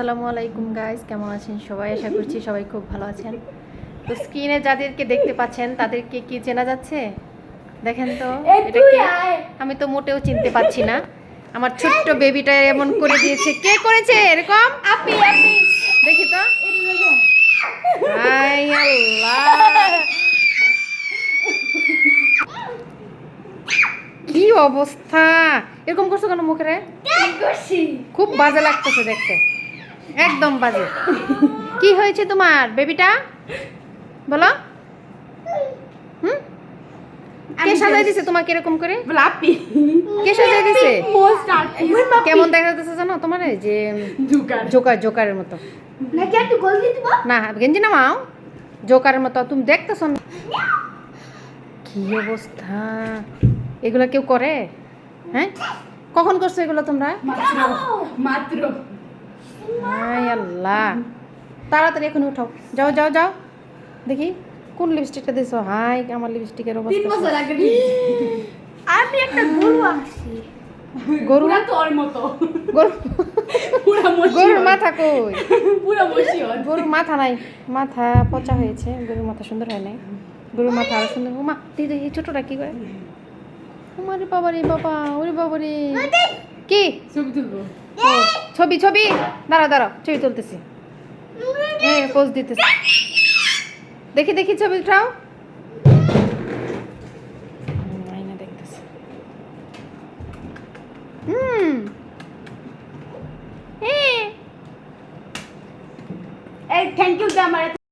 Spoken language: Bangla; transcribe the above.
আসসালামু আলাইকুম গাইস কেমন আছেন সবাই? আশা করছি সবাই খুব ভালো আছেন। তো স্ক্রিনে যাদেরকে দেখতে পাচ্ছেন তাদেরকে কি চেনা যাচ্ছে? দেখেন তো এটা কে? আমি তো মোটেও চিনতে পারছি না। আমার ছোট্ট বেবিটা এমন করে দিয়েছে। কে করেছে এরকম? দেখি তো। আল্লাহ। কি অবস্থা? এরকম করছ কেন মুখে খুব বাজে লাগতেছে দেখতে। একদম বাজে। কি হয়েছে তোমার বেবিটা? বলো। হুম? কে সাজাই দিছে তোমাকে এরকম করে? আপি কে সাজাই দিছে? কেমন দেখা যাচ্ছে জানো তোমার? যে জোকার। জোকারের মতো। নাকি একটু গোল দিয়ে দিব? না গেঞ্জি নামাও। জোকারের মতো তুমি দেখতেছো না? কি অবস্থা? এগুলো কেউ করে? হ্যাঁ? কখন করছ এগুলো তোমরা? মাত্র। আল্লাহ। তাড়াতাড়ি এখন উঠাও। যাও যাও যাও। দেখি কোন লিপস্টিকটা দিছো? হাই আমার লিপস্টিকের তিন অবস্থা বছর আগে আমি একটা গরু আনছি। গরু? তোর মতো। গরু? পুরা মশি গরুর মাথা কই? পুরা হয় গরুর মাথা নাই। মাথা পচা হয়েছে। গরুর মাথা সুন্দর হয় নাই। গরুর মাথা আরও সুন্দর। মা দিদি এই ছোটটা কি করে? আমারে বাবা রে বাবা ওরে বাবা রে কি? ছবি তুলবো। ছবি ছবি। দাঁড়া দাঁড়া ছবি তুলতেছি। পোজ দিতেছি। দেখি দেখি ছবি উঠাও। আয়না দেখতেছি। হুম।